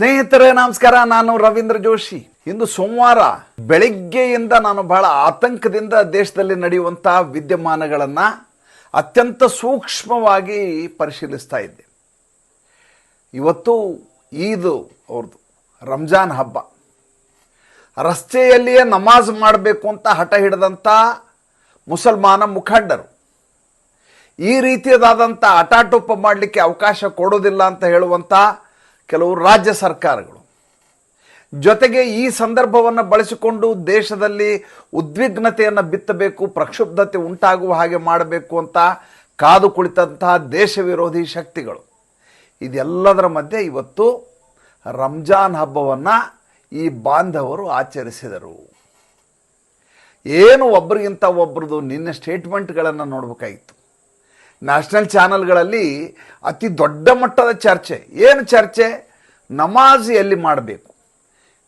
ಸ್ನೇಹಿತರೇ, ನಮಸ್ಕಾರ. ನಾನು ರವೀಂದ್ರ ಜೋಶಿ. ಇಂದು ಸೋಮವಾರ ಬೆಳಿಗ್ಗೆಯಿಂದ ನಾನು ಬಹಳ ಆತಂಕದಿಂದ ದೇಶದಲ್ಲಿ ನಡೆಯುವಂತಹ ವಿದ್ಯಮಾನಗಳನ್ನು ಅತ್ಯಂತ ಸೂಕ್ಷ್ಮವಾಗಿ ಪರಿಶೀಲಿಸ್ತಾ ಇದ್ದೆ. ಇವತ್ತು ಈದ್ ಅವ್ರದ್ದು ರಂಜಾನ್ ಹಬ್ಬ. ರಸ್ತೆಯಲ್ಲಿಯೇ ನಮಾಜ್ ಮಾಡಬೇಕು ಅಂತ ಹಠ ಹಿಡಿದಂಥ ಮುಸಲ್ಮಾನ ಮುಖಂಡರು. ಈ ರೀತಿಯದಾದಂಥ ಹಠಾಟೋಪ ಮಾಡಲಿಕ್ಕೆ ಅವಕಾಶ ಕೊಡೋದಿಲ್ಲ ಅಂತ ಹೇಳುವಂಥ ಕೆಲವು ರಾಜ್ಯ ಸರ್ಕಾರಗಳು. ಜೊತೆಗೆ ಈ ಸಂದರ್ಭವನ್ನು ಬಳಸಿಕೊಂಡು ದೇಶದಲ್ಲಿ ಉದ್ವಿಗ್ನತೆಯನ್ನು ಬಿತ್ತಬೇಕು, ಪ್ರಕ್ಷುಬ್ಧತೆ ಉಂಟಾಗುವ ಹಾಗೆ ಮಾಡಬೇಕು ಅಂತ ಕಾದು ಕುಳಿತಂತಹ ದೇಶ ವಿರೋಧಿ ಶಕ್ತಿಗಳು. ಇದೆಲ್ಲದರ ಮಧ್ಯೆ ಇವತ್ತು ರಂಜಾನ್ ಹಬ್ಬವನ್ನು ಈ ಬಾಂಧವರು ಆಚರಿಸಿದರು. ಏನು ಒಬ್ಬರಿಗಿಂತ ಒಬ್ಬರದು ನಿನ್ನೆ ಸ್ಟೇಟ್ಮೆಂಟ್ಗಳನ್ನು ನೋಡಬೇಕಾಗಿತ್ತು. ನ್ಯಾಷನಲ್ ಚಾನಲ್ಗಳಲ್ಲಿ ಅತಿ ದೊಡ್ಡ ಮಟ್ಟದ ಚರ್ಚೆ. ಏನು ಚರ್ಚೆ? ನಮಾಜ್ ಎಲ್ಲಿ ಮಾಡಬೇಕು?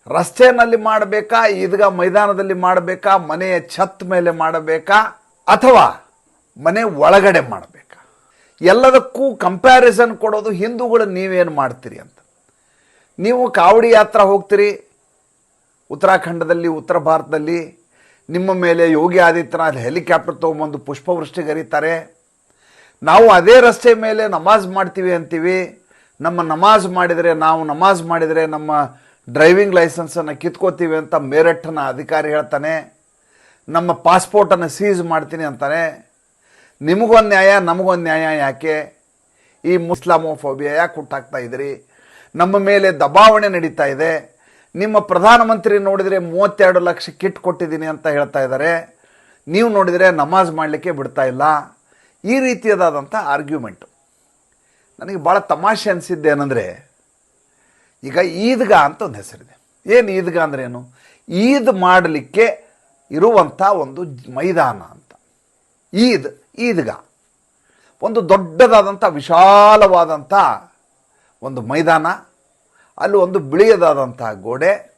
ರಸ್ತೆಯಲ್ಲಿ ಮಾಡಬೇಕಾ? ಈದ್ಗಾ ಮೈದಾನದಲ್ಲಿ ಮಾಡಬೇಕಾ? ಮನೆಯ ಛತ್ ಮೇಲೆ ಮಾಡಬೇಕಾ? ಅಥವಾ ಮನೆ ಒಳಗಡೆ ಮಾಡಬೇಕಾ? ಎಲ್ಲದಕ್ಕೂ ಕಂಪ್ಯಾರಿಸನ್ ಕೊಡೋದು ಹಿಂದೂಗಳು ನೀವೇನು ಮಾಡ್ತೀರಿ ಅಂತ. ನೀವು ಕಾವಡಿ ಯಾತ್ರಾ ಹೋಗ್ತೀರಿ? ಉತ್ತರಾಖಂಡದಲ್ಲಿ, ಉತ್ತರ ಭಾರತದಲ್ಲಿ, ನಿಮ್ಮ ಮೇಲೆ ಯೋಗಿ ಆದಿತ್ಯನಾಥ್ ಹೆಲಿಕಾಪ್ಟರ್ ತೊಗೊಂಬಂದು ಪುಷ್ಪವೃಷ್ಟಿಗರಿತಾರೆ ನಾವು ಅದೇ ರಸ್ತೆ ಮೇಲೆ ನಮಾಜ್ ಮಾಡ್ತೀವಿ ಅಂತೀವಿ, ನಮ್ಮ ನಮಾಜ್ ಮಾಡಿದರೆ ನಾವು ನಮಾಜ್ ಮಾಡಿದರೆ ನಮ್ಮ ಡ್ರೈವಿಂಗ್ ಲೈಸೆನ್ಸನ್ನು ಕಿತ್ಕೋತೀವಿ ಅಂತ ಮೇರಠನ ಅಧಿಕಾರಿ ಹೇಳ್ತಾನೆ, ನಮ್ಮ ಪಾಸ್ಪೋರ್ಟನ್ನು ಸೀಸ್ ಮಾಡ್ತೀನಿ ಅಂತಾನೆ. ನಿಮಗೊಂದು ನ್ಯಾಯ, ನಮಗೊಂದು ನ್ಯಾಯ ಯಾಕೆ? ಈ ಮುಸ್ಲಾಮೋಫೋಬಿಯಾ ಯಾಕೆ ಹುಟ್ಟಾಕ್ತಾ ಇದ್ರಿ? ನಮ್ಮ ಮೇಲೆ ದಬಾವಣೆ ನಡೀತಾ ಇದೆ. ನಿಮ್ಮ ಪ್ರಧಾನಮಂತ್ರಿ ನೋಡಿದರೆ ಮೂವತ್ತೆರಡು ಲಕ್ಷ ಕಿಟ್ ಕೊಟ್ಟಿದ್ದೀನಿ ಅಂತ ಹೇಳ್ತಾ ಇದ್ದಾರೆ. ನೀವು ನೋಡಿದರೆ ನಮಾಜ್ ಮಾಡಲಿಕ್ಕೆ ಬಿಡ್ತಾ ಇಲ್ಲ. ಈ ರೀತಿಯದಾದಂಥ ಆರ್ಗ್ಯುಮೆಂಟು ನನಗೆ ಭಾಳ ತಮಾಷೆ ಅನಿಸಿದ್ದೆ ಏನಂದರೆ, ಈಗ ಈದ್ಗಾ ಅಂತ ಒಂದು ಹೆಸರಿದೆ. ಏನು ಈದ್ಗಾ ಅಂದ್ರೆ ಏನು? ಈದ್ ಮಾಡಲಿಕ್ಕೆ ಇರುವಂಥ ಒಂದು ಮೈದಾನ ಅಂತ. ಈದ್, ಈದ್ಗಾ. ಒಂದು ದೊಡ್ಡದಾದಂಥ ವಿಶಾಲವಾದಂಥ ಒಂದು ಮೈದಾನ, ಅಲ್ಲಿ ಒಂದು ಬಿಳಿಯದಾದಂಥ ಗೋಡೆ.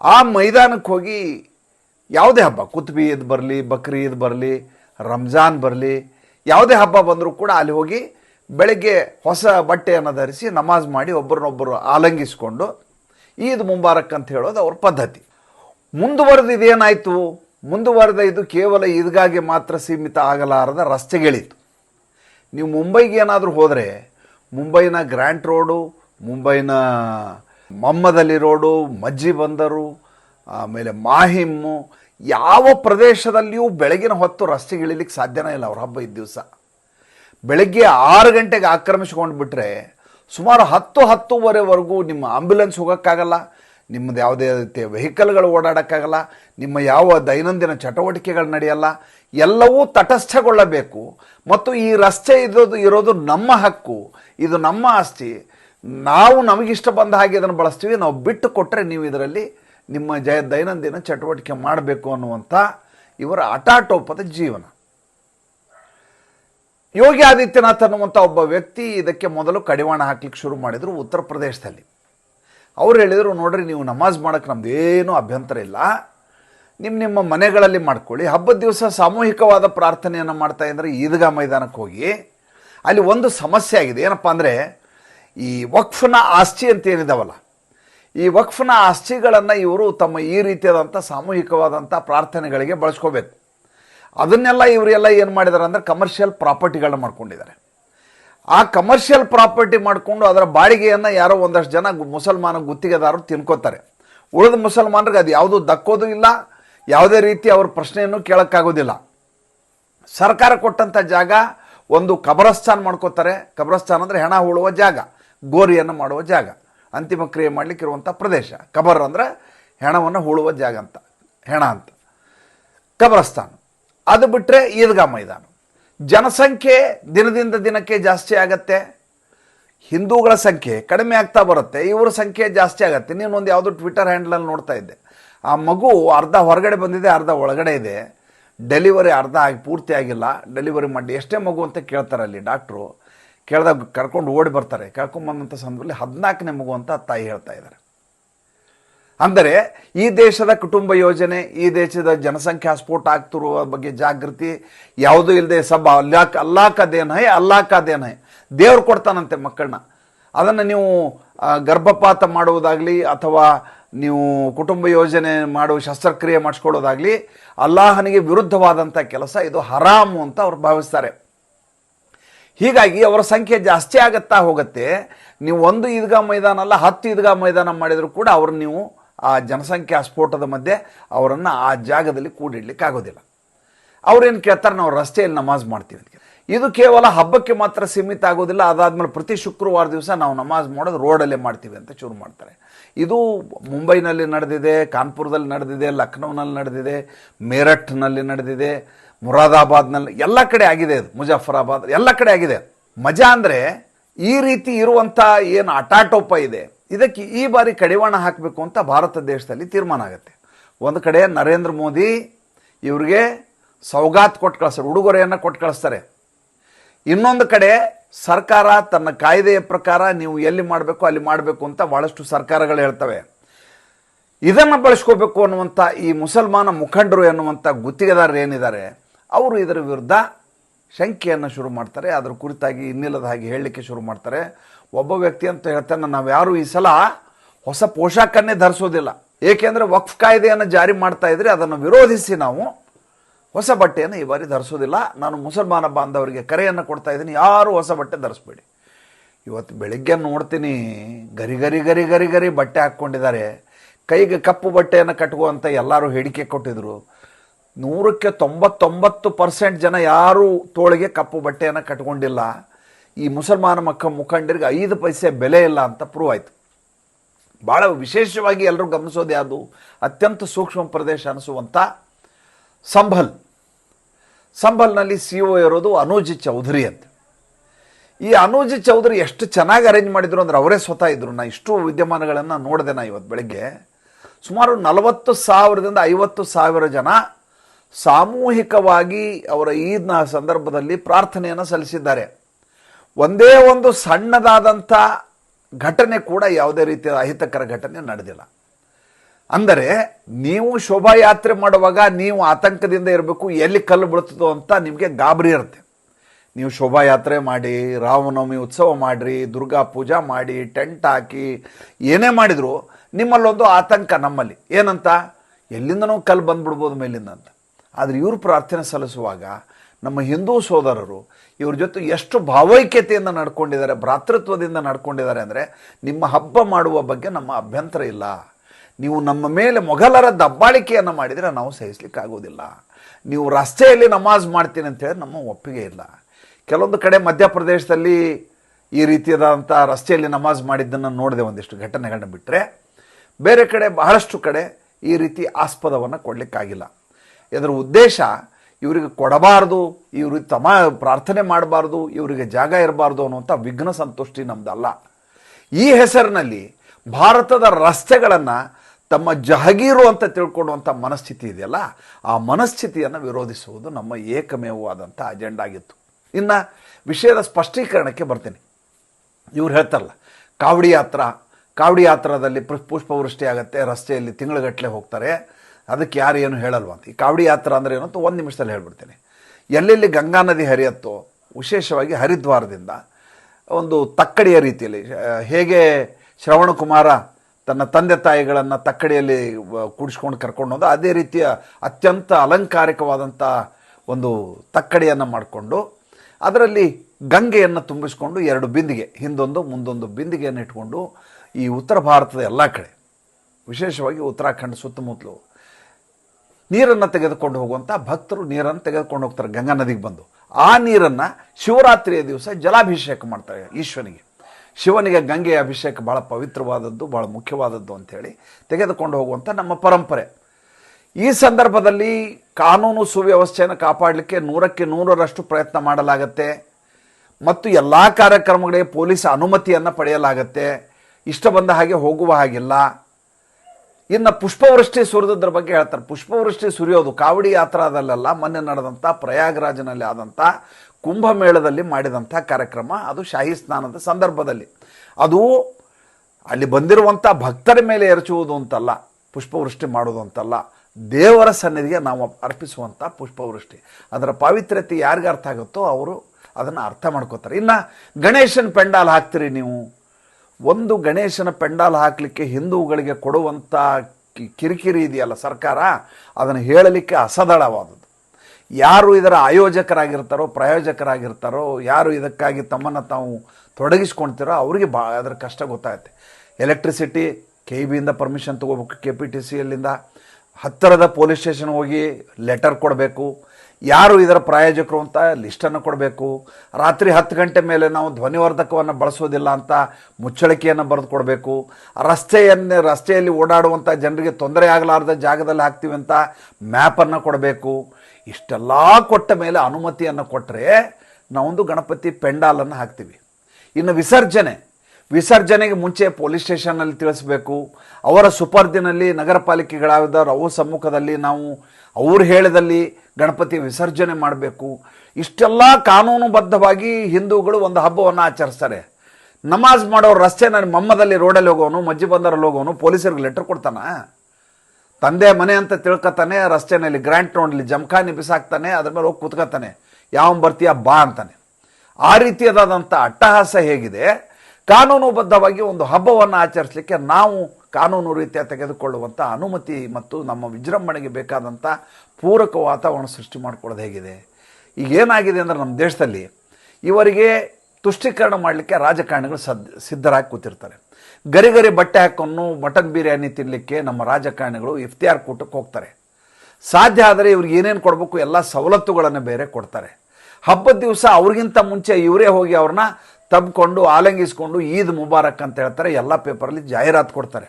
ಆ ಮೈದಾನಕ್ಕೆ ಹೋಗಿ ಯಾವುದೇ ಹಬ್ಬ, ಕುತ್ಬಿ ಈದ್ ಬರಲಿ ಬಕ್ರಿ ಈದ್ ಬರಲಿ, ರಂಜಾನ್ ಬರಲಿ ಯಾವುದೇ ಹಬ್ಬ ಬಂದರೂ ಕೂಡ ಅಲ್ಲಿ ಹೋಗಿ ಬೆಳಗ್ಗೆ ಹೊಸ ಬಟ್ಟೆಯನ್ನು ಧರಿಸಿ ನಮಾಜ್ ಮಾಡಿ ಒಬ್ಬರನ್ನೊಬ್ಬರು ಆಲಂಗಿಸಿಕೊಂಡು ಈದ್ ಮುಬಾರಕ್ ಅಂತ ಹೇಳೋದು ಅವ್ರ ಪದ್ಧತಿ. ಮುಂದುವರೆದು ಇದೇನಾಯಿತು? ಮುಂದುವರೆದ ಇದು ಕೇವಲ ಈದ್ಗಾಗಿ ಮಾತ್ರ ಸೀಮಿತ ಆಗಲಾರದ ರಸ್ತೆಗಳಿತ್ತು. ನೀವು ಮುಂಬೈಗೆ ಏನಾದರೂ ಹೋದರೆ, ಮುಂಬೈನ ಗ್ರ್ಯಾಂಟ್ ರೋಡು, ಮುಂಬೈನ ಮಮ್ಮದಲ್ಲಿ ರೋಡು ಮಜ್ಜಿ ಬಂದರು ಆಮೇಲೆ ಮಾಹಿಮ್ಮು ಯಾವ ಪ್ರದೇಶದಲ್ಲಿಯೂ ಬೆಳಗಿನ ಹೊತ್ತು ರಸ್ತೆಗಿಳಿಲಿಕ್ಕೆ ಸಾಧ್ಯನೇ ಇಲ್ಲ, ಅವ್ರ ಹಬ್ಬ ಇದ್ದ ದಿವಸ. ಬೆಳಗ್ಗೆ ಆರು ಗಂಟೆಗೆ ಆಕ್ರಮಿಸ್ಕೊಂಡು ಬಿಟ್ಟರೆ ಸುಮಾರು ಹತ್ತು ಹತ್ತುವರೆವರೆಗೂ ನಿಮ್ಮ ಆಂಬ್ಯುಲೆನ್ಸ್ ಹೋಗೋಕ್ಕಾಗಲ್ಲ, ನಿಮ್ಮದು ಯಾವುದೇ ರೀತಿಯ ವೆಹಿಕಲ್ಗಳು ಓಡಾಡೋಕ್ಕಾಗಲ್ಲ, ನಿಮ್ಮ ಯಾವ ದೈನಂದಿನ ಚಟುವಟಿಕೆಗಳು ನಡೆಯಲ್ಲ, ಎಲ್ಲವೂ ತಟಸ್ಥಗೊಳ್ಳಬೇಕು. ಮತ್ತು ಈ ರಸ್ತೆ ಇರೋದು ಇರೋದು ನಮ್ಮ ಹಕ್ಕು, ಇದು ನಮ್ಮ ಆಸ್ತಿ. ನಾವು ನಮಗಿಷ್ಟ ಬಂದ ಹಾಗೆ ಇದನ್ನು ಬಳಸ್ತೀವಿ, ನಾವು ಬಿಟ್ಟು ಕೊಟ್ಟರೆ ನೀವು ಇದರಲ್ಲಿ ನಿಮ್ಮ ಜಯ ದೈನಂದಿನ ಚಟುವಟಿಕೆ ಮಾಡಬೇಕು ಅನ್ನುವಂಥ ಇವರ ಅಟಾಟೋಪದ ಜೀವನ. ಯೋಗಿ ಆದಿತ್ಯನಾಥ್ ಅನ್ನುವಂಥ ಒಬ್ಬ ವ್ಯಕ್ತಿ ಇದಕ್ಕೆ ಮೊದಲು ಕಡಿವಾಣ ಹಾಕ್ಲಿಕ್ಕೆ ಶುರು ಮಾಡಿದರು ಉತ್ತರ ಪ್ರದೇಶದಲ್ಲಿ. ಅವ್ರು ಹೇಳಿದರು, ನೋಡ್ರಿ, ನೀವು ನಮಾಜ್ ಮಾಡೋಕ್ಕೆ ನಮ್ದು ಅಭ್ಯಂತರ ಇಲ್ಲ. ನಿಮ್ಮ ನಿಮ್ಮ ಮನೆಗಳಲ್ಲಿ ಮಾಡ್ಕೊಳ್ಳಿ. ಹಬ್ಬದ ದಿವಸ ಸಾಮೂಹಿಕವಾದ ಪ್ರಾರ್ಥನೆಯನ್ನು ಮಾಡ್ತಾ ಇದ್ದರೆ ಈದ್ಗಾ ಮೈದಾನಕ್ಕೆ ಹೋಗಿ. ಅಲ್ಲಿ ಒಂದು ಸಮಸ್ಯೆ ಆಗಿದೆ. ಏನಪ್ಪ ಅಂದರೆ ಈ ವಕ್ಫ್ನ ಆಸ್ತಿ ಅಂತ ಏನಿದಾವಲ್ಲ ಈ ವಕ್ಫ್ನ ಆಸ್ತಿಗಳನ್ನು ಇವರು ತಮ್ಮ ಈ ರೀತಿಯಾದಂಥ ಸಾಮೂಹಿಕವಾದಂಥ ಪ್ರಾರ್ಥನೆಗಳಿಗೆ ಬಳಸ್ಕೋಬೇಕು. ಅದನ್ನೆಲ್ಲ ಇವರೆಲ್ಲ ಏನು ಮಾಡಿದ್ದಾರೆ ಅಂದರೆ ಕಮರ್ಷಿಯಲ್ ಪ್ರಾಪರ್ಟಿಗಳನ್ನ ಮಾಡ್ಕೊಂಡಿದ್ದಾರೆ. ಆ ಕಮರ್ಷಿಯಲ್ ಪ್ರಾಪರ್ಟಿ ಮಾಡಿಕೊಂಡು ಅದರ ಬಾಡಿಗೆಯನ್ನು ಯಾರೋ ಒಂದಷ್ಟು ಜನ ಮುಸಲ್ಮಾನ ಗುತ್ತಿಗೆದಾರರು ತಿನ್ಕೋತಾರೆ. ಉಳಿದ ಮುಸಲ್ಮಾನರಿಗೆ ಅದು ಯಾವುದೂ ದಕ್ಕೋದು ಇಲ್ಲ, ಯಾವುದೇ ರೀತಿ ಅವ್ರ ಪ್ರಶ್ನೆಯನ್ನು ಕೇಳೋಕ್ಕಾಗೋದಿಲ್ಲ. ಸರ್ಕಾರ ಕೊಟ್ಟಂಥ ಜಾಗ ಒಂದು ಕಬರಸ್ಥಾನ್ ಮಾಡ್ಕೋತಾರೆ. ಕಬರಸ್ಥಾನ್ ಅಂದರೆ ಹೆಣ ಹೂಳುವ ಜಾಗ, ಗೋರಿಯನ್ನು ಮಾಡುವ ಜಾಗ. ಅಂತಿಮ ಕ್ರಿಯೆ ಮಾಡಲಿಕ್ಕಿರುವಂಥ ಪ್ರದೇಶ. ಕಬರ್ ಅಂದರೆ ಹೆಣವನ್ನು ಹೂಳುವ ಜಾಗ ಅಂತ. ಹೆಣ ಅಂತ. ಕಬರಸ್ತಾನ ಅದು ಬಿಟ್ಟರೆ ಈದ್ಗಾ ಮೈದಾನ. ಜನಸಂಖ್ಯೆ ದಿನದಿಂದ ದಿನಕ್ಕೆ ಜಾಸ್ತಿ ಆಗತ್ತೆ. ಹಿಂದೂಗಳ ಸಂಖ್ಯೆ ಕಡಿಮೆ ಆಗ್ತಾ ಬರುತ್ತೆ. ಇವರ ಸಂಖ್ಯೆ ಜಾಸ್ತಿ ಆಗುತ್ತೆ. ಒಂದು ಯಾವುದೋ ಟ್ವಿಟರ್ ಹ್ಯಾಂಡ್ಲಲ್ಲಿ ನೋಡ್ತಾ ಇದ್ದೆ. ಆ ಮಗು ಅರ್ಧ ಹೊರಗಡೆ ಬಂದಿದೆ, ಅರ್ಧ ಒಳಗಡೆ ಇದೆ. ಡೆಲಿವರಿ ಅರ್ಧ ಆಗಿ ಪೂರ್ತಿ ಆಗಿಲ್ಲ. ಡೆಲಿವರಿ ಮಾಡಿ ಎಷ್ಟೇ ಮಗು ಅಂತ ಕೇಳ್ತಾರೆ ಅಲ್ಲಿ ಡಾಕ್ಟ್ರು. ಕೇಳಿದಾಗ ಕರ್ಕೊಂಡು ಓಡಿ ಬರ್ತಾರೆ. ಕರ್ಕೊಂಬಂದಂಥ ಸಂದರ್ಭದಲ್ಲಿ ಹದಿನಾಲ್ಕನೇ ಮಗು ಅಂತ ತಾಯಿ ಹೇಳ್ತಾ ಇದ್ದಾರೆ. ಅಂದರೆ ಈ ದೇಶದ ಕುಟುಂಬ ಯೋಜನೆ, ಈ ದೇಶದ ಜನಸಂಖ್ಯಾ ಸ್ಫೋಟ ಆಗ್ತಿರುವ ಬಗ್ಗೆ ಜಾಗೃತಿ ಯಾವುದೂ ಇಲ್ಲದೆ ಸಬ್ ಅಲ್ಲಾ ಅಲ್ಲಾಕ ದೇನ ಹೈ ದೇವ್ರು ಕೊಡ್ತಾನಂತೆ ಮಕ್ಕಳನ್ನ. ಅದನ್ನು ನೀವು ಗರ್ಭಪಾತ ಮಾಡುವುದಾಗಲಿ ಅಥವಾ ನೀವು ಕುಟುಂಬ ಯೋಜನೆ ಮಾಡುವ ಶಸ್ತ್ರಕ್ರಿಯೆ ಮಾಡಿಸ್ಕೊಳ್ಳೋದಾಗಲಿ, ಅಲ್ಲಾಹನಿಗೆ ವಿರುದ್ಧವಾದಂಥ ಕೆಲಸ, ಇದು ಹರಾಮು ಅಂತ ಅವ್ರು ಭಾವಿಸ್ತಾರೆ. ಹೀಗಾಗಿ ಅವರ ಸಂಖ್ಯೆ ಜಾಸ್ತಿ ಆಗುತ್ತಾ ಹೋಗುತ್ತೆ. ನೀವು ಒಂದು ಈದ್ಗಾ ಮೈದಾನ ಅಲ್ಲ ಹತ್ತು ಈದ್ಗಾ ಮೈದಾನ ಮಾಡಿದರೂ ಕೂಡ ಅವ್ರು ನೀವು ಆ ಜನಸಂಖ್ಯಾ ಸ್ಫೋಟದ ಮಧ್ಯೆ ಅವರನ್ನು ಆ ಜಾಗದಲ್ಲಿ ಕೂಡಿಡ್ಲಿಕ್ಕೆ ಆಗೋದಿಲ್ಲ. ಅವ್ರೇನು ಕೇಳ್ತಾರೆ, ನಾವು ರಸ್ತೆಯಲ್ಲಿ ನಮಾಜ್ ಮಾಡ್ತೀವಿ ಅಂತ ಇದು ಕೇವಲ ಹಬ್ಬಕ್ಕೆ ಮಾತ್ರ ಸೀಮಿತ ಆಗೋದಿಲ್ಲ, ಅದಾದಮೇಲೆ ಪ್ರತಿ ಶುಕ್ರವಾರ ದಿವಸ ನಾವು ನಮಾಜ್ ಮಾಡೋದು ರೋಡಲ್ಲೇ ಮಾಡ್ತೀವಿ ಅಂತ ಶುರು ಮಾಡ್ತಾರೆ. ಇದು ಮುಂಬೈನಲ್ಲಿ ನಡೆದಿದೆ, ಕಾನ್ಪುರದಲ್ಲಿ ನಡೆದಿದೆ, ಲಕ್ನೋನಲ್ಲಿ ನಡೆದಿದೆ, ಮೇರಠ್ನಲ್ಲಿ ನಡೆದಿದೆ ಮುರಾದಾಬಾದ್ನಲ್ಲಿ ಎಲ್ಲ ಕಡೆ ಆಗಿದೆ ಅದು, ಮುಜಫರಾಬಾದ್ ಎಲ್ಲ ಕಡೆ ಆಗಿದೆ ಮಜಾ ಅಂದರೆ ಈ ರೀತಿ ಇರುವಂಥ ಏನು ಅಟಾಟೋಪ ಇದೆ, ಇದಕ್ಕೆ ಈ ಬಾರಿ ಕಡಿವಾಣ ಹಾಕಬೇಕು ಅಂತ ಭಾರತ ದೇಶದಲ್ಲಿ ತೀರ್ಮಾನ ಆಗುತ್ತೆ. ಒಂದು ಕಡೆ ನರೇಂದ್ರ ಮೋದಿ ಇವ್ರಿಗೆ ಸೌಗಾತ್ ಕೊಟ್ಟು ಕಳಿಸ್ತಾರೆ, ಉಡುಗೊರೆಯನ್ನು ಕೊಟ್ಟು ಕಳಿಸ್ತಾರೆ. ಇನ್ನೊಂದು ಕಡೆ ಸರ್ಕಾರ ತನ್ನ ಕಾಯ್ದೆಯ ಪ್ರಕಾರ ನೀವು ಎಲ್ಲಿ ಮಾಡಬೇಕು ಅಲ್ಲಿ ಮಾಡಬೇಕು ಅಂತ ಭಾಳಷ್ಟು ಸರ್ಕಾರಗಳು ಹೇಳ್ತವೆ. ಇದನ್ನು ಬಳಸ್ಕೋಬೇಕು ಅನ್ನುವಂಥ ಈ ಮುಸಲ್ಮಾನ ಮುಖಂಡರು ಎನ್ನುವಂಥ ಗುತ್ತಿಗೆದಾರರು ಏನಿದ್ದಾರೆ ಅವರು ಇದರ ವಿರುದ್ಧ ಶಂಕೆಯನ್ನು ಶುರು ಮಾಡ್ತಾರೆ. ಅದರ ಕುರಿತಾಗಿ ಇನ್ನಿಲ್ಲದ ಹಾಗೆ ಹೇಳಲಿಕ್ಕೆ ಶುರು ಮಾಡ್ತಾರೆ. ಒಬ್ಬ ವ್ಯಕ್ತಿ ಅಂತ ಹೇಳ್ತಾನೆ, ನಾವು ಯಾರೂ ಈ ಸಲ ಹೊಸ ಪೋಷಾಕನ್ನೇ ಧರಿಸೋದಿಲ್ಲ. ಏಕೆಂದರೆ ವಕ್ಫ್ ಕಾಯ್ದೆಯನ್ನು ಜಾರಿ ಮಾಡ್ತಾ ಇದ್ರೆ ಅದನ್ನು ವಿರೋಧಿಸಿ ನಾವು ಹೊಸ ಬಟ್ಟೆಯನ್ನು ಈ ಬಾರಿ ಧರಿಸೋದಿಲ್ಲ. ನಾನು ಮುಸಲ್ಮಾನ ಬಾಂಧವರಿಗೆ ಕರೆಯನ್ನು ಕೊಡ್ತಾ ಇದ್ದೀನಿ. ಯಾರು ಹೊಸ ಬಟ್ಟೆ ಧರಿಸ್ಬೇಡಿ. ಇವತ್ತು ಬೆಳಿಗ್ಗೆ ನೋಡ್ತೀನಿ, ಗರಿ ಗರಿ ಗರಿ ಗರಿ ಗರಿ ಬಟ್ಟೆ ಹಾಕ್ಕೊಂಡಿದ್ದಾರೆ. ಕೈಗೆ ಕಪ್ಪು ಬಟ್ಟೆಯನ್ನು ಕಟ್ಟುವಂತ ಎಲ್ಲರೂ ಹೇಳಿಕೆ ಕೊಟ್ಟಿದ್ರು. ನೂರಕ್ಕೆ ತೊಂಬತ್ತೊಂಬತ್ತು ಪರ್ಸೆಂಟ್ ಜನ ಯಾರೂ ತೋಳಿಗೆ ಕಪ್ಪು ಬಟ್ಟೆಯನ್ನು ಕಟ್ಕೊಂಡಿಲ್ಲ. ಈ ಮುಸಲ್ಮಾನ ಮಕ್ಕ ಮುಖಂಡರಿಗೆ ಐದು ಪೈಸೆ ಬೆಲೆ ಇಲ್ಲ ಅಂತ ಪ್ರೂವ್ ಆಯಿತು. ಭಾಳ ವಿಶೇಷವಾಗಿ ಎಲ್ಲರೂ ಗಮನಿಸೋದು ಯಾವುದು? ಅತ್ಯಂತ ಸೂಕ್ಷ್ಮ ಪ್ರದೇಶ ಅನಿಸುವಂಥ ಸಂಭಲ್. ಸಂಭಲ್ನಲ್ಲಿ ಸಿ ಒ ಇರೋದು ಅನೂಜ್ ಚೌಧರಿ ಅಂತ. ಈ ಅನೂಜ್ ಚೌಧರಿ ಎಷ್ಟು ಚೆನ್ನಾಗಿ ಅರೇಂಜ್ ಮಾಡಿದ್ರು ಅಂದ್ರೆ ಅವರೇ ಸ್ವತಃ ಇದ್ರು. ನಾ ಇಷ್ಟು ವಿದ್ಯಮಾನಗಳನ್ನು ನೋಡಿದೆ ನಾ ಇವತ್ತು ಬೆಳಗ್ಗೆ. ಸುಮಾರು ನಲವತ್ತು ಸಾವಿರದಿಂದ ಐವತ್ತು ಸಾವಿರ ಜನ ಸಾಮೂಹಿಕವಾಗಿ ಅವರ ಈದ್ನ ಸಂದರ್ಭದಲ್ಲಿ ಪ್ರಾರ್ಥನೆಯನ್ನು ಸಲ್ಲಿಸಿದ್ದಾರೆ. ಒಂದೇ ಒಂದು ಸಣ್ಣದಾದಂಥ ಘಟನೆ ಕೂಡ ಯಾವುದೇ ರೀತಿಯ ಅಹಿತಕರ ಘಟನೆ ನಡೆದಿಲ್ಲ. ಅಂದರೆ ನೀವು ಶೋಭಾಯಾತ್ರೆ ಮಾಡುವಾಗ ನೀವು ಆತಂಕದಿಂದ ಇರಬೇಕು, ಎಲ್ಲಿ ಕಲ್ಲು ಬೀಳ್ತದೋ ಅಂತ ನಿಮಗೆ ಗಾಬರಿ ಇರುತ್ತೆ. ನೀವು ಶೋಭಾಯಾತ್ರೆ ಮಾಡಿ, ರಾಮನವಮಿ ಉತ್ಸವ ಮಾಡಿರಿ, ದುರ್ಗಾ ಪೂಜಾ ಮಾಡಿ, ಟೆಂಟ್ ಹಾಕಿ, ಏನೇ ಮಾಡಿದರೂ ನಿಮ್ಮಲ್ಲೊಂದು ಆತಂಕ ನಮ್ಮಲ್ಲಿ. ಏನಂತ? ಎಲ್ಲಿಂದನೂ ಕಲ್ಲು ಬಂದ್ಬಿಡ್ಬೋದು ಮೇಲಿಂದ ಅಂತ. ಆದರೆ ಇವರು ಪ್ರಾರ್ಥನೆ ಸಲ್ಲಿಸುವಾಗ ನಮ್ಮ ಹಿಂದೂ ಸೋದರರು ಇವ್ರ ಜೊತೆ ಎಷ್ಟು ಭಾವೈಕ್ಯತೆಯಿಂದ ನಡ್ಕೊಂಡಿದ್ದಾರೆ, ಭ್ರಾತೃತ್ವದಿಂದ ನಡ್ಕೊಂಡಿದ್ದಾರೆ ಅಂದರೆ ನಿಮ್ಮ ಹಬ್ಬ ಮಾಡುವ ಬಗ್ಗೆ ನಮ್ಮ ಅಭ್ಯಂತರ ಇಲ್ಲ. ನೀವು ನಮ್ಮ ಮೇಲೆ ಮೊಘಲರ ದಬ್ಬಾಳಿಕೆಯನ್ನು ಮಾಡಿದರೆ ನಾವು ಸಹಿಸ್ಲಿಕ್ಕಾಗೋದಿಲ್ಲ ನೀವು ರಸ್ತೆಯಲ್ಲಿ ನಮಾಜ್ ಮಾಡ್ತೀನಿ ಅಂತೇಳಿ ನಮ್ಮ ಒಪ್ಪಿಗೆ ಇಲ್ಲ. ಕೆಲವೊಂದು ಕಡೆ ಮಧ್ಯಪ್ರದೇಶದಲ್ಲಿ ಈ ರೀತಿಯಾದಂಥ ರಸ್ತೆಯಲ್ಲಿ ನಮಾಜ್ ಮಾಡಿದ್ದನ್ನು ನೋಡಿದೆ ಒಂದಿಷ್ಟು ಘಟನೆಗಳನ್ನ ಬಿಟ್ಟರೆ ಬೇರೆ ಕಡೆ ಬಹಳಷ್ಟು ಕಡೆ ಈ ರೀತಿ ಆಸ್ಪದವನ್ನು ಕೊಡಲಿಕ್ಕಾಗಿಲ್ಲ. ಇದರ ಉದ್ದೇಶ, ಇವರಿಗೆ ಕೊಡಬಾರ್ದು, ಇವ್ರಿಗೆ ತಮ, ಪ್ರಾರ್ಥನೆ ಮಾಡಬಾರ್ದು, ಇವರಿಗೆ ಜಾಗ ಇರಬಾರ್ದು ಅನ್ನುವಂಥ ವಿಘ್ನ ಸಂತುಷ್ಟಿ ನಮ್ಮದಲ್ಲ ಈ ಹೆಸರಿನಲ್ಲಿ ಭಾರತದ ರಸ್ತೆಗಳನ್ನು ತಮ್ಮ ಜಹಗೀರು ಅಂತ ತಿಳ್ಕೊಳ್ಳುವಂಥ ಮನಸ್ಥಿತಿ ಇದೆಯಲ್ಲ, ಆ ಮನಸ್ಥಿತಿಯನ್ನು ವಿರೋಧಿಸುವುದು ನಮ್ಮ ಏಕಮೇವವಾದಂಥ ಅಜೆಂಡಾ ಆಗಿತ್ತು. ಇನ್ನು ವಿಷಯದ ಸ್ಪಷ್ಟೀಕರಣಕ್ಕೆ ಬರ್ತೀನಿ. ಇವ್ರು ಹೇಳ್ತಾರಲ್ಲ, ಕಾವಡಿ ಯಾತ್ರಾ, ಕಾವಡಿ ಯಾತ್ರಾದಲ್ಲಿ ಪುಷ್- ಪುಷ್ಪವೃಷ್ಟಿ ಆಗುತ್ತೆ ರಸ್ತೆಯಲ್ಲಿ ತಿಂಗಳುಗಟ್ಟಲೆ ಹೋಗ್ತಾರೆ ಅದಕ್ಕೆ ಯಾರು ಏನು ಹೇಳಲ್ವ ಅಂತ. ಈ ಕಾವಡಿ ಯಾತ್ರಾ ಅಂದರೆ ಏನು ಅಂತ ಒಂದು ನಿಮಿಷದಲ್ಲಿ ಹೇಳ್ಬಿಡ್ತೀನಿ. ಎಲ್ಲೆಲ್ಲಿ ಗಂಗಾ ನದಿ ಹರಿಯತ್ತೋ, ವಿಶೇಷವಾಗಿ ಹರಿದ್ವಾರದಿಂದ, ಒಂದು ತಕ್ಕಡಿಯ ರೀತಿಯಲ್ಲಿ ಹೇಗೆ ಶ್ರವಣಕುಮಾರ ತನ್ನ ತಂದೆ ತಾಯಿಗಳನ್ನು ತಕ್ಕಡಿಯಲ್ಲಿ ಕೂಡಿಸ್ಕೊಂಡು ಕರ್ಕೊಂಡು ಹೋದ, ಅದೇ ರೀತಿಯ ಅತ್ಯಂತ ಅಲಂಕಾರಿಕವಾದಂಥ ಒಂದು ತಕ್ಕಡಿಯನ್ನು ಮಾಡಿಕೊಂಡು, ಅದರಲ್ಲಿ ಗಂಗೆಯನ್ನು ತುಂಬಿಸ್ಕೊಂಡು ಎರಡು ಬಿಂದಿಗೆ, ಹಿಂದೊಂದು, ಮುಂದೊಂದು ಬಿಂದಿಗೆಯನ್ನು ಇಟ್ಕೊಂಡು, ಈ ಉತ್ತರ ಭಾರತದ ಎಲ್ಲ ಕಡೆ, ವಿಶೇಷವಾಗಿ ಉತ್ತರಾಖಂಡ್ ಸುತ್ತಮುತ್ತಲು ನೀರನ್ನು ತೆಗೆದುಕೊಂಡು ಹೋಗುವಂಥ ಭಕ್ತರು ನೀರನ್ನು ತೆಗೆದುಕೊಂಡು ಹೋಗ್ತಾರೆ, ಗಂಗಾ ನದಿಗೆ ಬಂದು. ಆ ನೀರನ್ನು ಶಿವರಾತ್ರಿಯ ದಿವಸ ಜಲಾಭಿಷೇಕ ಮಾಡ್ತಾರೆ ಈಶ್ವನಿಗೆ. ಶಿವನಿಗೆ ಗಂಗೆಯ ಅಭಿಷೇಕ ಭಾಳ ಪವಿತ್ರವಾದದ್ದು ಭಾಳ ಮುಖ್ಯವಾದದ್ದು ಅಂಥೇಳಿ ತೆಗೆದುಕೊಂಡು ಹೋಗುವಂಥ ನಮ್ಮ ಪರಂಪರೆ. ಈ ಸಂದರ್ಭದಲ್ಲಿ ಕಾನೂನು ಸುವ್ಯವಸ್ಥೆಯನ್ನು ಕಾಪಾಡಲಿಕ್ಕೆ ನೂರಕ್ಕೆ ನೂರರಷ್ಟು ಪ್ರಯತ್ನ ಮಾಡಲಾಗತ್ತೆ. ಮತ್ತು ಎಲ್ಲ ಕಾರ್ಯಕ್ರಮಗಳಿಗೆ ಪೊಲೀಸ್ ಅನುಮತಿಯನ್ನು ಪಡೆಯಲಾಗತ್ತೆ. ಇಷ್ಟ ಬಂದ ಹಾಗೆ ಹೋಗುವ ಹಾಗಿಲ್ಲ. ಇನ್ನು ಪುಷ್ಪವೃಷ್ಟಿ ಸುರಿದ್ರ ಬಗ್ಗೆ ಹೇಳ್ತಾರೆ. ಪುಷ್ಪವೃಷ್ಟಿ ಸುರಿಯೋದು ಕಾವಡಿ ಯಾತ್ರಾದಲ್ಲೆಲ್ಲ ಮೊನ್ನೆ ನಡೆದಂಥ ಪ್ರಯಾಗರಾಜನಲ್ಲಿ ಆದಂಥ ಕುಂಭಮೇಳದಲ್ಲಿ ಮಾಡಿದಂಥ ಕಾರ್ಯಕ್ರಮ, ಅದು ಶಾಹಿ ಸ್ನಾನದ ಸಂದರ್ಭದಲ್ಲಿ. ಅದು ಅಲ್ಲಿ ಬಂದಿರುವಂಥ ಭಕ್ತರ ಮೇಲೆ ಎರಚುವುದು ಅಂತಲ್ಲ, ಪುಷ್ಪವೃಷ್ಟಿ ಮಾಡೋದು ಅಂತಲ್ಲ, ದೇವರ ಸನ್ನಿಧಿಗೆ ನಾವು ಅರ್ಪಿಸುವಂಥ ಪುಷ್ಪವೃಷ್ಟಿ. ಅದರ ಪಾವಿತ್ರ್ಯತೆ ಯಾರಿಗೆ ಅರ್ಥ ಆಗುತ್ತೋ ಅವರು ಅದನ್ನು ಅರ್ಥ ಮಾಡ್ಕೋತಾರೆ. ಇನ್ನು ಗಣೇಶನ ಪೆಂಡಾಲ್ ಹಾಕ್ತೀರಿ ನೀವು. ಒಂದು ಗಣೇಶನ ಪೆಂಡಾಲ್ ಹಾಕಲಿಕ್ಕೆ ಹಿಂದೂಗಳಿಗೆ ಕೊಡುವಂಥ ಕಿರಿಕಿರಿ ಇದೆಯಲ್ಲ ಸರ್ಕಾರ, ಅದನ್ನು ಹೇಳಲಿಕ್ಕೆ ಅಸದಳವಾದದ್ದು. ಯಾರು ಇದರ ಆಯೋಜಕರಾಗಿರ್ತಾರೋ, ಪ್ರಾಯೋಜಕರಾಗಿರ್ತಾರೋ, ಯಾರು ಇದಕ್ಕಾಗಿ ತಮ್ಮನ್ನು ತಾವು ತೊಡಗಿಸ್ಕೊಳ್ತೀರೋ ಅವರಿಗೆ ಬಾ, ಅದರ ಕಷ್ಟ ಗೊತ್ತಾಗುತ್ತೆ. ಎಲೆಕ್ಟ್ರಿಸಿಟಿ ಕೆ ಬಿಯಿಂದ ಪರ್ಮಿಷನ್ ತೊಗೋಬೇಕು ಕೆ ಪಿ ಟಿ ಸಿ ಎಲ್ಲಿಂದ ಹತ್ತಿರದ ಪೊಲೀಸ್ ಸ್ಟೇಷನ್ ಹೋಗಿ ಲೆಟರ್ ಕೊಡಬೇಕು. ಯಾರು ಇದರ ಪ್ರಾಯೋಜಕರು ಅಂತ ಲಿಸ್ಟನ್ನು ಕೊಡಬೇಕು? ರಾತ್ರಿ ಹತ್ತು ಗಂಟೆ ಮೇಲೆ ನಾವು ಧ್ವನಿವರ್ಧಕವನ್ನು ಬಳಸೋದಿಲ್ಲ ಅಂತ ಮುಚ್ಚಳಿಕೆಯನ್ನು ಬರೆದು ಕೊಡಬೇಕು. ರಸ್ತೆಯನ್ನು, ರಸ್ತೆಯಲ್ಲಿ ಓಡಾಡುವಂಥ ಜನರಿಗೆ ತೊಂದರೆ ಆಗಲಾರದ ಜಾಗದಲ್ಲಿ ಹಾಕ್ತೀವಿ ಅಂತ ಮ್ಯಾಪನ್ನು ಕೊಡಬೇಕು. ಇಷ್ಟೆಲ್ಲ ಕೊಟ್ಟ ಮೇಲೆ ಅನುಮತಿಯನ್ನು ಕೊಟ್ಟರೆ ನಾವೊಂದು ಗಣಪತಿ ಪೆಂಡಾಲನ್ನು ಹಾಕ್ತೀವಿ. ಇನ್ನು ವಿಸರ್ಜನೆ. ವಿಸರ್ಜನೆಗೆ ಮುಂಚೆ ಪೊಲೀಸ್ ಸ್ಟೇಷನ್ನಲ್ಲಿ ತಿಳಿಸಬೇಕು. ಅವರ ಸುಪರ್ದಿನಲ್ಲಿ ನಗರ ಪಾಲಿಕೆಗಳಾದ ಅವು ಸಮ್ಮುಖದಲ್ಲಿ ನಾವು ಅವ್ರು ಹೇಳಿದಲ್ಲಿ ಗಣಪತಿ ವಿಸರ್ಜನೆ ಮಾಡಬೇಕು. ಇಷ್ಟೆಲ್ಲ ಕಾನೂನುಬದ್ಧವಾಗಿ ಹಿಂದೂಗಳು ಒಂದು ಹಬ್ಬವನ್ನು ಆಚರಿಸ್ತಾರೆ. ನಮಾಜ್ ಮಾಡೋರು ರಸ್ತೆ ನಾನು ಮಮ್ಮದಲ್ಲಿ ರೋಡಲ್ಲಿ ಹೋಗೋನು, ಮಜ್ಜಿ ಬಂದರಲ್ಲಿ ಹೋಗೋನು, ಪೊಲೀಸರಿಗೆ ಲೆಟ್ರ್ ಕೊಡ್ತಾನ? ತಂದೆ ಮನೆ ಅಂತ ತಿಳ್ಕೊತಾನೆ ರಸ್ತೆನಲ್ಲಿ ಗ್ರ್ಯಾಂಡ್ ರೋಡ್ಲಿ ಜಮಖಾನಿ ಬಿಸಾಕ್ತಾನೆ, ಅದ್ರ ಮೇಲೆ ಹೋಗಿ ಕೂತ್ಕೊತಾನೆ ಯಾವ ಬರ್ತೀಯ ಬಾ ಅಂತಾನೆ. ಆ ರೀತಿಯಾದಂಥ ಅಟ್ಟಹಾಸ ಹೇಗಿದೆ. ಕಾನೂನುಬದ್ಧವಾಗಿ ಒಂದು ಹಬ್ಬವನ್ನು ಆಚರಿಸಲಿಕ್ಕೆ ನಾವು ಕಾನೂನು ರೀತಿಯ ತೆಗೆದುಕೊಳ್ಳುವಂಥ ಅನುಮತಿ ಮತ್ತು ನಮ್ಮ ವಿಜೃಂಭಣೆಗೆ ಬೇಕಾದಂಥ ಪೂರಕ ವಾತಾವರಣ ಸೃಷ್ಟಿ ಮಾಡ್ಕೊಳ್ಳೋದು ಹೇಗಿದೆ. ಈಗ ಏನಾಗಿದೆ ಅಂದರೆ ನಮ್ಮ ದೇಶದಲ್ಲಿ ಇವರಿಗೆ ತುಷ್ಟೀಕರಣ ಮಾಡಲಿಕ್ಕೆ ರಾಜಕಾರಣಿಗಳು ಸದ್, ಸಿದ್ಧರಾಗಿ ಕೂತಿರ್ತಾರೆ. ಗರಿ ಗರಿ ಬಟ್ಟೆ ಹಾಕೊಂಡು ಮಟನ್ ಬಿರಿಯಾನಿ ತಿನ್ನಲಿಕ್ಕೆ ನಮ್ಮ ರಾಜಕಾರಣಿಗಳು ಇಫ್ತಿಯಾರ್ ಕೂಟಕ್ಕೆ ಹೋಗ್ತಾರೆ. ಸಾಧ್ಯ ಆದರೆ ಇವ್ರಿಗೆ ಏನೇನು ಕೊಡಬೇಕು ಎಲ್ಲ ಸವಲತ್ತುಗಳನ್ನು ಬೇರೆ ಕೊಡ್ತಾರೆ. ಹಬ್ಬದ ದಿವಸ ಅವ್ರಿಗಿಂತ ಮುಂಚೆ ಇವರೇ ಹೋಗಿ ಅವ್ರನ್ನ ತಬ್ಕೊಂಡು ಆಲಂಗಿಸ್ಕೊಂಡು ಈದ್ ಮುಬಾರಕ್ ಅಂತ ಹೇಳ್ತಾರೆ. ಎಲ್ಲ ಪೇಪರಲ್ಲಿ ಜಾಹೀರಾತು ಕೊಡ್ತಾರೆ.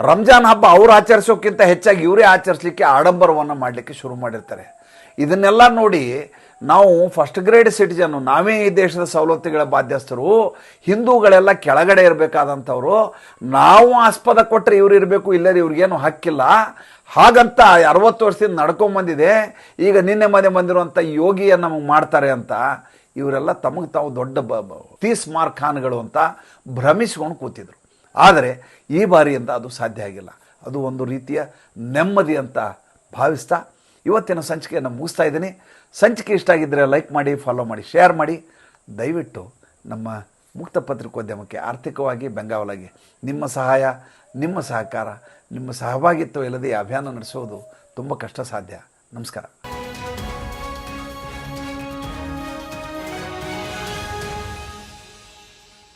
ರಂಜಾನ್ ಹಬ್ಬ ಅವ್ರು ಆಚರಿಸೋಕ್ಕಿಂತ ಹೆಚ್ಚಾಗಿ ಇವರೇ ಆಚರಿಸಲಿಕ್ಕೆ ಆಡಂಬರವನ್ನು ಮಾಡಲಿಕ್ಕೆ ಶುರು ಮಾಡಿರ್ತಾರೆ. ಇದನ್ನೆಲ್ಲ ನೋಡಿ ನಾವು ಫಸ್ಟ್ ಗ್ರೇಡ್ ಸಿಟಿಜನ್ನು ನಾವೇ ಈ ದೇಶದ ಸವಲತ್ತುಗಳ ಬಾಧ್ಯಸ್ಥರು, ಹಿಂದೂಗಳೆಲ್ಲ ಕೆಳಗಡೆ ಇರಬೇಕಾದಂಥವ್ರು, ನಾವು ಆಸ್ಪದ ಕೊಟ್ಟರೆ ಇವ್ರು ಇರಬೇಕು ಇಲ್ಲದೆ ಇವ್ರಿಗೇನು ಹಕ್ಕಿಲ್ಲ. ಹಾಗಂತ ಅರವತ್ತು ವರ್ಷದಿಂದ ನಡ್ಕೊಂಬಂದಿದೆ ಈಗ ನಿನ್ನೆ ಮನೆ ಬಂದಿರುವಂಥ ಯೋಗಿಯ ನಮಗೆ ಮಾಡ್ತಾರೆ ಅಂತ, ಇವರೆಲ್ಲ ತಮಗೆ ತಾವು ದೊಡ್ಡ ಬ ತೀಸ್ ಅಂತ ಭ್ರಮಿಸ್ಕೊಂಡು ಕೂತಿದ್ರು. ಆದರೆ ಈ ಬಾರಿಯಿಂದ ಅದು ಸಾಧ್ಯ ಆಗಿಲ್ಲ. ಅದು ಒಂದು ರೀತಿಯ ನೆಮ್ಮದಿ ಅಂತ ಭಾವಿಸ್ತಾ ಇವತ್ತಿನ ಸಂಚಿಕೆಯನ್ನು ಮುಗಿಸ್ತಾ ಇದ್ದೀನಿ. ಸಂಚಿಕೆ ಇಷ್ಟ ಆಗಿದ್ದರೆ ಲೈಕ್ ಮಾಡಿ, ಫಾಲೋ ಮಾಡಿ, ಶೇರ್ ಮಾಡಿ. ದಯವಿಟ್ಟು ನಮ್ಮ ಮುಕ್ತ ಪತ್ರಿಕೋದ್ಯಮಕ್ಕೆ ಆರ್ಥಿಕವಾಗಿ ಬೆಂಗಾವಲಾಗಿ ನಿಮ್ಮ ಸಹಾಯ, ನಿಮ್ಮ ಸಹಕಾರ, ನಿಮ್ಮ ಸಹಭಾಗಿತ್ವ ಇಲ್ಲದೆ ಅಭಿಯಾನ ನಡೆಸೋದು ತುಂಬ ಕಷ್ಟ ಸಾಧ್ಯ ನಮಸ್ಕಾರ.